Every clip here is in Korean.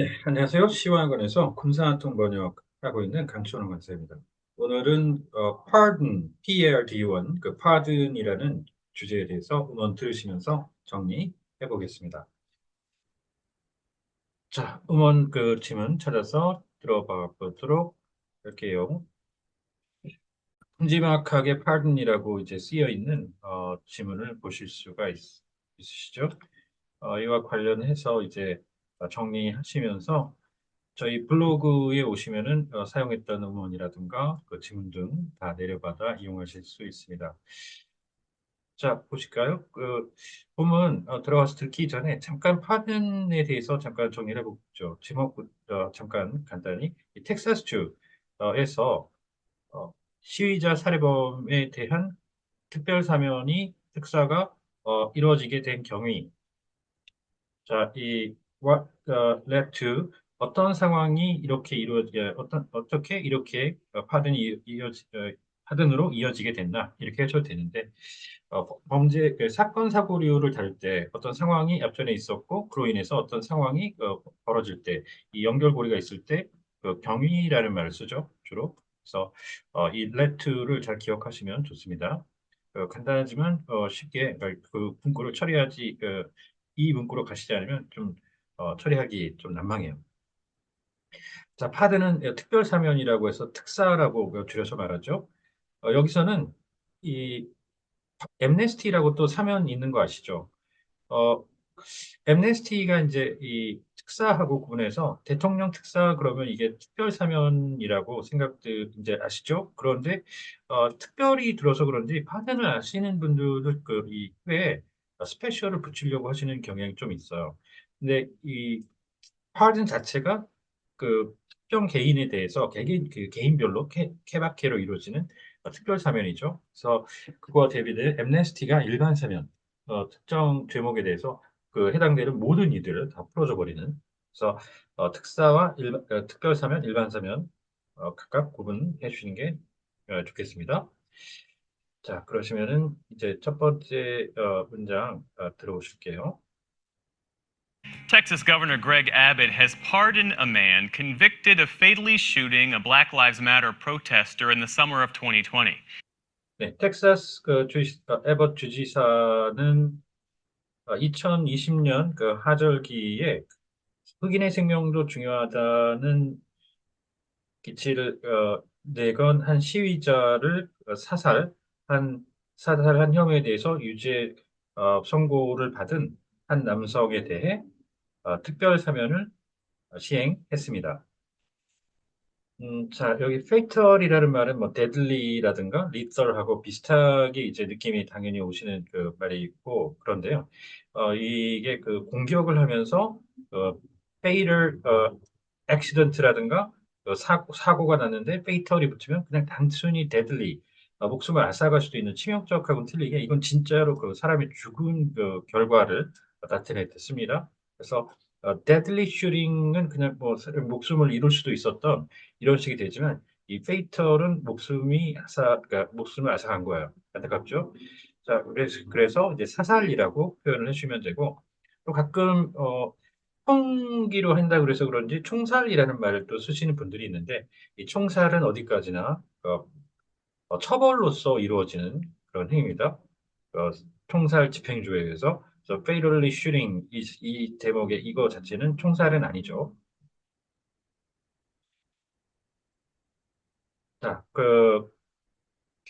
네, 안녕하세요. 시와학원에서 군사한통 번역하고 있는 강초원 강사입니다. 오늘은 어, pardon, P-A-R-D-O-N, 그 pardon이라는 주제에 대해서 음원 들으시면서 정리해 보겠습니다. 자, 음원 그 지문 찾아서 들어봐 보도록 할게요. 큼지막하게 pardon이라고 이제 쓰여 있는 어, 지문을 보실 수가 있, 있으시죠? 어, 이와 관련해서 이제 정리하시면서 저희 블로그에 오시면은 어, 사용했던 음원이라든가 그 지문 등 다 내려받아 이용하실 수 있습니다. 자, 보실까요? 그 본문 어, 들어가서 듣기 전에 잠깐 파든에 대해서 잠깐 정리를 해보죠. 제목부터 잠깐 간단히 이 텍사스주에서 어, 시위자 살해범에 대한 특별 사면이 특사가 어, 이루어지게 된 경위. 자, 이 what uh, led to 어떤 상황이 이렇게 이루어지 어떤 어떻게 이렇게 어, 파든이 어, 파든으로 이어지게 됐나 이렇게 해줘도 되는데 어, 범죄 그 사건 사고류를 다룰 때 어떤 상황이 앞전에 있었고 그로 인해서 어떤 상황이 어, 벌어질 때 이 연결고리가 있을 때 그 경위라는 말을 쓰죠 주로 그래서 어, 이 led to를 잘 기억하시면 좋습니다. 어, 간단하지만 어, 쉽게 그 문구를 처리하지 그, 이 문구로 가시지 않으면 좀 어, 처리하기 좀 난망해요. 자, 파드는 특별 사면이라고 해서 특사라고 줄여서 말하죠. 어, 여기서는 이 엠네스티라고 또 사면 있는 거 아시죠? 어, 엠네스티가 이제 이 특사하고 구분해서 대통령 특사 그러면 이게 특별 사면이라고 생각들 이제 아시죠? 그런데 어, 특별히 들어서 그런지 파든을 아시는 분들도 그이 회에 스페셜을 붙이려고 하시는 경향이 좀 있어요. 근데 이 파든 자체가 그 특정 개인에 대해서 개인 그 개인별로 케, 케바케로 이루어지는 특별 사면이죠. 그래서 그거와 대비된 엠네스티가 일반 사면, 어, 특정 죄목에 대해서 그 해당되는 모든 이들을 다 풀어줘 버리는. 그래서 어, 특사와 일반, 어, 특별 사면, 일반 사면 어, 각각 구분해 주시는 게 어, 좋겠습니다. 자, 그러시면은 이제 첫 번째 어, 문장 어, 들어보실게요. Texas Governor Greg Abbott has pardoned a man convicted of fatally shooting a Black Lives Matter protester in the summer of 2020. 네, 텍사스 그 주지, 어, 에버트 주지사는 어, 2020년 그 하절기에 흑인의 생명도 중요하다는 기치를 어, 내건 한 시위자를 어, 사살한 사살한 혐의에 대해서 유죄 어, 선고를 받은 한 남성에 대해 어, 특별 사면을 시행했습니다. 음, 자, 여기 fatal이라는 말은 뭐 deadly라든가 lethal하고 비슷하게 이제 느낌이 당연히 오시는 그 말이 있고 그런데요. 어, 이게 그 공격을 하면서 어, fatal 어, accident라든가 어, 사고, 사고가 났는데 fatal이 붙으면 그냥 단순히 deadly 어, 목숨을 앗아갈 수도 있는 치명적하고는 틀리게 이건 진짜로 그 사람이 죽은 그 결과를 나타냈습니다. 그래서 어, deadly shooting은 그냥 뭐 목숨을 잃을 수도 있었던 이런 식이 되지만 이 fatal은 목숨이 앗아 그러니까 목숨을 앗아간 거예요. 안타깝죠? 자, 그래서 그래서 이제 사살이라고 표현을 해주시면 되고 또 가끔 어 총기로 한다 그래서 그런지 총살이라는 말을 또 쓰시는 분들이 있는데 이 총살은 어디까지나 어, 어, 처벌로서 이루어지는 그런 행위입니다. 어, 총살 집행조에 의해서 그래서 fatally shooting 이, 이 대목의 이거 자체는 총살은 아니죠. 자, 그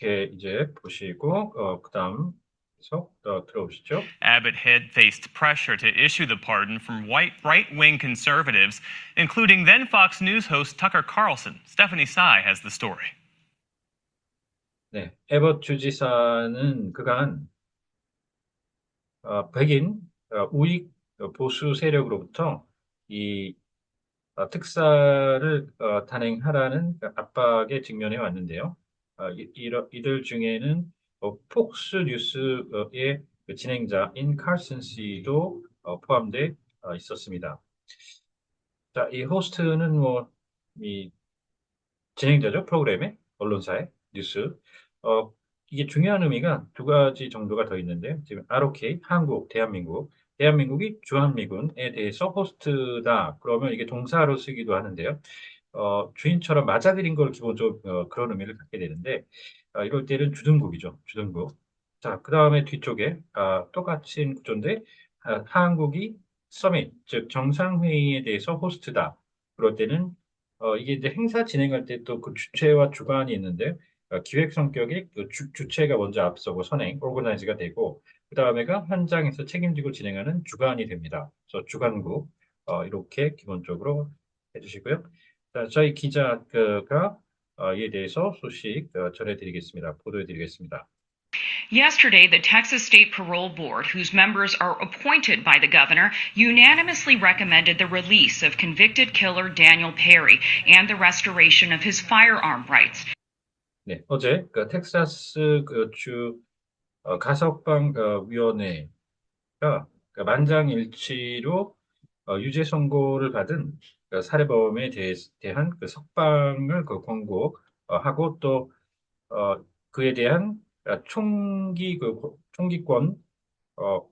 이렇게 이제 보시고 어, 그다음 어. Abbott had faced pressure to issue the pardon from white right-wing conservatives, including then Fox News host Tucker Carlson. Stephanie Sy has the story. 네, 에버트 주지사는 그간 어, 백인 어, 우익 어, 보수 세력으로부터 이 어, 특사를 어, 단행하라는 압박에 직면해 왔는데요. 어, 이들 중에는 어, 폭스 뉴스의 그 진행자인 칼슨 씨도 어, 포함돼 어, 있었습니다. 자, 이 호스트는 뭐 이 진행자죠 프로그램의 언론사의 뉴스. 어, 이게 중요한 의미가 두 가지 정도가 더 있는데 지금 ROK 한국, 대한민국, 대한민국이 주한미군에 대해서 호스트다. 그러면 이게 동사로 쓰기도 하는데요. 어, 주인처럼 맞아들인 걸 기본적으로 어, 그런 의미를 갖게 되는데 아, 이럴 때는 주둔국이죠. 주둔국. 자, 그 다음에 뒤쪽에 아, 똑같은 구조인데 아, 한국이 서밋, 즉 정상회의에 대해서 호스트다. 그럴 때는 어, 이게 이제 행사 진행할 때 또 그 주체와 주관이 있는데 어, 기획 성격의 그 주, 주체가 먼저 앞서고 선행, 오거나이즈가 되고 그 다음에가 현장에서 책임지고 진행하는 주관이 됩니다. 그래서 주관국 어, 이렇게 기본적으로 해주시고요. 자, 저희 기자가 어, 이에 대해서 소식 어, 전해드리겠습니다. 보도해드리겠습니다. Yesterday, the Texas State Parole Board, whose members are appointed by the governor, unanimously recommended the release of convicted killer Daniel Perry and the restoration of his firearm rights. 네, 어제 그 텍사스 그주 어, 가석방 어, 위원회가 그 만장일치로 어, 유죄 선고를 받은 그 살해범에 대해, 대한 그 석방을 그 권고하고 또 어, 그에 대한 어, 총기 그 고- 총기권 어,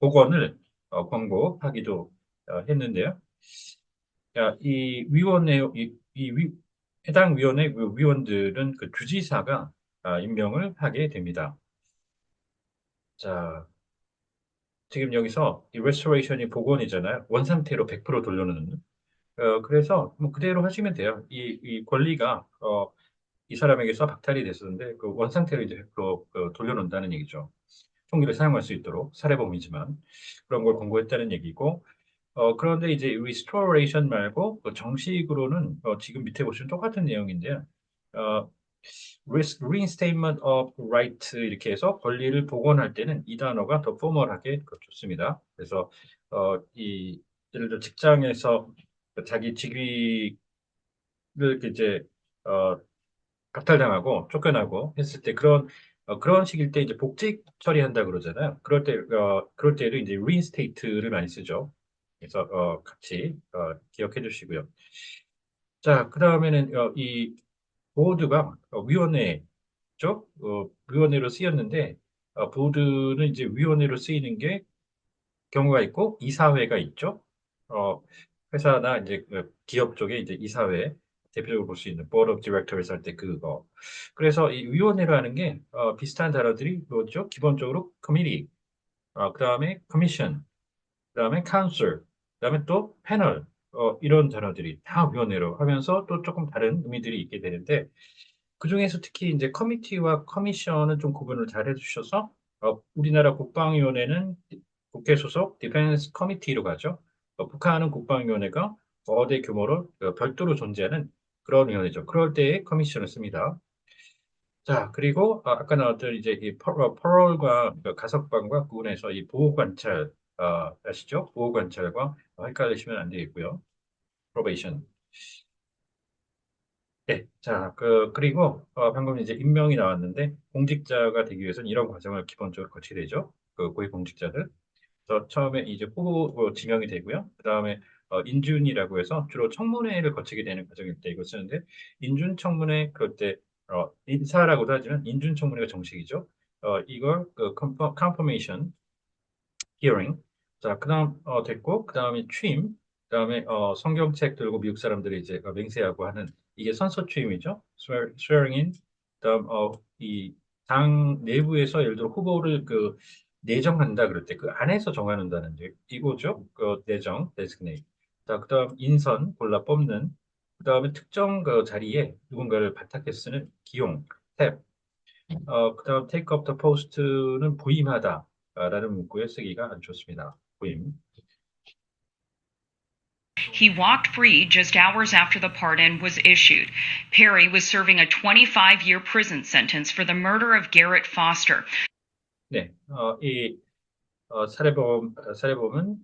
복원을 어, 권고하기도 어, 했는데요. 야, 이 위원회 이, 이 위, 해당 위원회 그 위원들은 그 주지사가 아, 임명을 하게 됩니다. 자, 지금 여기서 이 restoration이 복원이잖아요. 원상태로 100% 돌려놓는. 어, 그래서 뭐 그대로 하시면 돼요. 이, 이 권리가 어, 이 사람에게서 박탈이 됐었는데 그 원상태로 이제 100%그 돌려놓는다는 얘기죠. 총기를 사용할 수 있도록 살해범이지만 그런 걸 권고했다는 얘기고 어, 그런데 이제 restoration 말고 그 정식으로는 어, 지금 밑에 보시면 똑같은 내용인데요. 어, reinstatement of right 이렇게 해서 권리를 복원할 때는 이 단어가 더 포멀하게 그 좋습니다. 그래서 어, 이 예를 들어 직장에서 자기 직위를 이제 어, 박탈당하고 쫓겨나고 했을 때 그런 어, 그런 식일 때 이제 복직 처리한다 그러잖아요. 그럴 때 어, 그럴 때도 이제 reinstate를 많이 쓰죠. 그래서 어, 같이 어, 기억해 주시고요. 자, 그 다음에는 어, 이 보드가 어, 위원회죠. 어, 위원회로 쓰였는데 어, 보드는 이제 위원회로 쓰이는 게 경우가 있고 이사회가 있죠. 어, 회사나 이제 그 기업 쪽에 이제 이사회 대표적으로 볼 수 있는 board of directors 할 때 그거. 그래서 이 위원회로 하는 게 어, 비슷한 단어들이 뭐죠? 기본적으로 committee, 어, 그 다음에 commission, 그 다음에 council, 그 다음에 또 패널, 어, 이런 단어들이 다 위원회로 하면서 또 조금 다른 의미들이 있게 되는데 그 중에서 특히 이제 커미티와 커미션은 좀 구분을 잘 해주셔서 어, 우리나라 국방위원회는 국회 소속 디펜스 커미티로 가죠. 어, 북한은 국방위원회가 거대 규모로 어, 별도로 존재하는 그런 위원회죠. 그럴 때에 커미션을 씁니다. 자, 그리고 아, 아까 나왔던 이제 이 퍼- 퍼럴과 그 가석방과 구분해서 이 보호 관찰 아, 아시죠? 보호 관찰과 헷갈리시면 안 되겠고요. 프로베이션. 네, 자, 그, 그리고, 어, 방금 이제 임명이 나왔는데, 공직자가 되기 위해서는 이런 과정을 기본적으로 거치게 되죠. 그 고위공직자들. 그래서 처음에 이제 후보로 지명이 되고요. 그 다음에, 어, 인준이라고 해서 주로 청문회를 거치게 되는 과정일 때 이거 쓰는데, 인준 청문회, 그럴 때, 어, 인사라고도 하지만, 인준 청문회가 정식이죠. 어, 이걸, 그, confirmation hearing. 자, 그 다음, 어, 됐고, 그 다음에 취임. 그 다음에, 어, 성경책 들고 미국 사람들이 이제 어, 맹세하고 하는 이게 선서 취임이죠. swear- swearing in. 그 다음 어, 이 당 내부에서 예를 들어 후보를 그 내정한다 그럴 때 그 안에서 정하는다는 게 이거죠. 그 내정, designate. 자, 그 다음 인선 골라 뽑는. 그 다음에 특정 그 자리에 누군가를 발탁해 쓰는 기용, 탭. 어, 그 다음 take up the post는 부임하다 라는 문구에 쓰기가 안 좋습니다. 부임. He walked free just hours after the pardon was issued. Perry was serving a 25 year prison sentence for the murder of Garrett Foster. 네, 어, 이 어, 살해범 어, 살해범은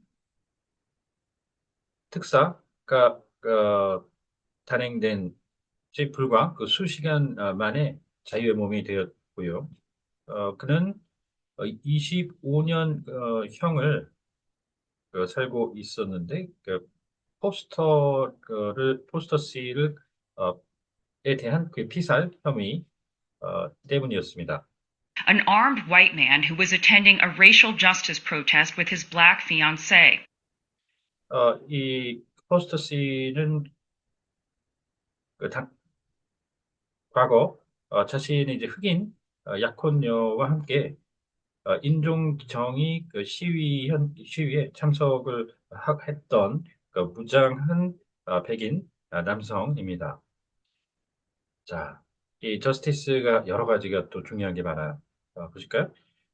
특사가 어, 단행된 지 불과 그 수시간 어, 만에 자유의 몸이 되었고요. 어, 그는 어, 25년 어, 형을 그, 살고 있었는데 그 포스터를 포스터 C를 어, 에 대한 그 피살 혐의 어, 때문이었습니다. an armed white man who was attending a racial justice protest with his black fiancee. 어, 이 포스터 씨는 그 당, 과거 어, 자신이 이제 흑인 어, 약혼녀와 함께 어, 인종 정의 그 시위 현 시위에 참석을 하, 했던 그 무장한 어, 백인 아, 남성입니다. 자, 이 저스티스가 여러 가지가 또 중요한 게 많아요. 어, 보실까요?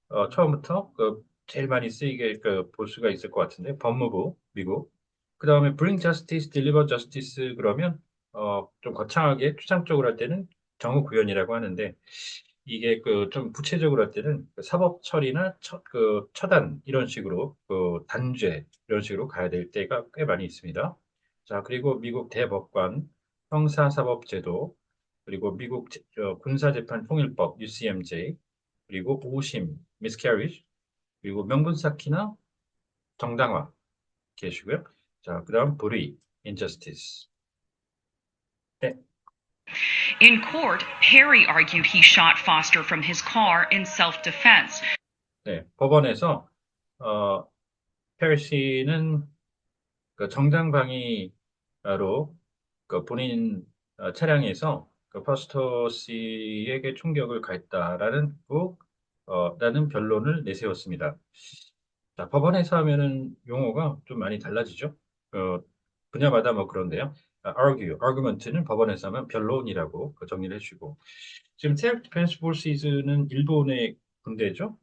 어, 처음부터 그 제일 많이 쓰이게 그 볼 수가 있을 것 같은데 법무부 미국 그 다음에 bring justice, deliver justice 그러면 어, 좀 거창하게 추상적으로 할 때는 정의구현이라고 하는데 이게 그 좀 구체적으로 할 때는 그 사법 처리나 처, 그 처단 이런 식으로 그 단죄 이런 식으로 가야 될 때가 꽤 많이 있습니다. 자 그리고 미국 대법관 형사사법제도 그리고 미국 제- 어, 군사재판 통일법 UCMJ 그리고 오심 miscarriage 그리고 명분 쌓기나 정당화 계시고요. 자 그 다음 불의 injustice 네. In court, Perry argued he shot Foster from his car in self defense. 네, 법원에서 어, 페리 씨는 그 정당방위로 그 본인 어, 차량에서 그 퍼스터 씨에게 총격을 가했다라는 그, 어, 라는 변론을 내세웠습니다. 자, 법원에서 하면은 용어가 좀 많이 달라지죠. 어, 분야마다 뭐 그런데요. 아, argue, argument는 법원에서 하면 변론이라고 그 정리를 해주고 지금 self defense forces는 일본의 군대죠.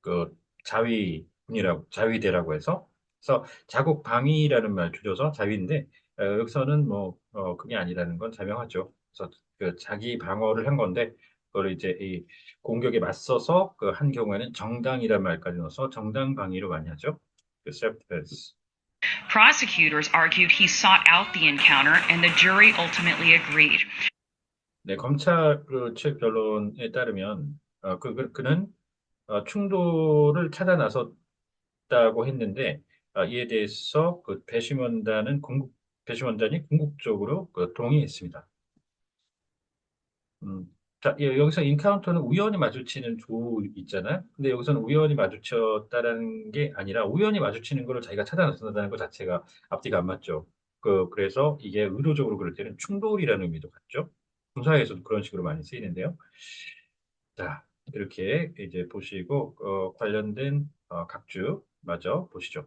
그 자위군이라고 자위대라고 해서 그래서 자국 방위라는 말 줄여서 자위인데 어, 여기서는 뭐 어, 그게 아니라는 건 자명하죠. 그래서 그 자기 방어를 한 건데 그걸 이제 이 공격에 맞서서 그 한 경우에는 정당이라는 말까지 넣어서 정당 방위로 많이 하죠. 그 self defense. Prosecutors argued he sought out the encounter, and the jury ultimately agreed. 네, 검찰 그 측 변론에 따르면 어, 그, 그 그는 어, 충돌을 찾아 나섰다고 했는데 어, 이에 대해서 그 배심원단은 궁극 배심원단이 궁극적으로 그 동의했습니다. 음, 자, 예, 여기서 인카운터는 우연히 마주치는 조 있잖아요. 근데 여기서는 우연히 마주쳤다는 게 아니라 우연히 마주치는 거를 자기가 찾아 나선다는 것 자체가 앞뒤가 안 맞죠. 그 그래서 이게 의도적으로 그럴 때는 충돌이라는 의미도 같죠. 군사에서도 그런 식으로 많이 쓰이는데요. 자, 이렇게 이제 보시고 어, 관련된 어, 각주 마저 보시죠.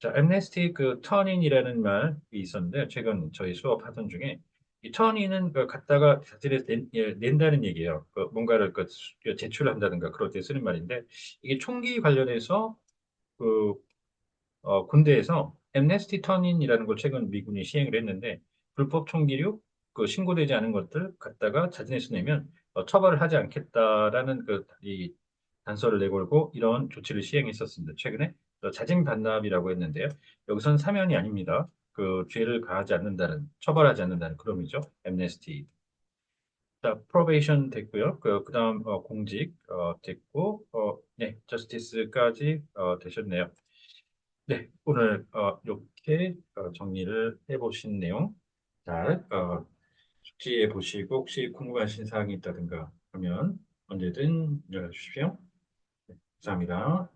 자, amnesty 그 turnin이라는 말이 있었는데 최근 저희 수업하던 중에 이 turn인은 그 갖다가 자체를 낸, 예, 낸다는 얘기예요. 그 뭔가를 그 수- 그 제출한다든가 그럴 때 쓰는 말인데 이게 총기 관련해서 그 어, 군대에서 amnesty turnin이라는 걸 최근 미군이 시행을 했는데 불법 총기류 그 신고되지 않은 것들 갖다가 자진해서 내면 어, 처벌을 하지 않겠다라는 그 이 단서를 내걸고 이런 조치를 시행했었습니다. 최근에 어, 자진 반납이라고 했는데요. 여기선 사면이 아닙니다. 그 죄를 가하지 않는다는 처벌하지 않는다는 그런 의미죠. amnesty. 자, probation 됐고요. 그 그다음 어, 공직 어, 됐고 어, 네, justice까지 어, 되셨네요. 네, 오늘 어, 이렇게 어, 정리를 해보신 내용 잘 어, 숙지해 보시고 혹시 궁금하신 사항이 있다든가 하면 언제든 연락 주십시오. 네, 감사합니다.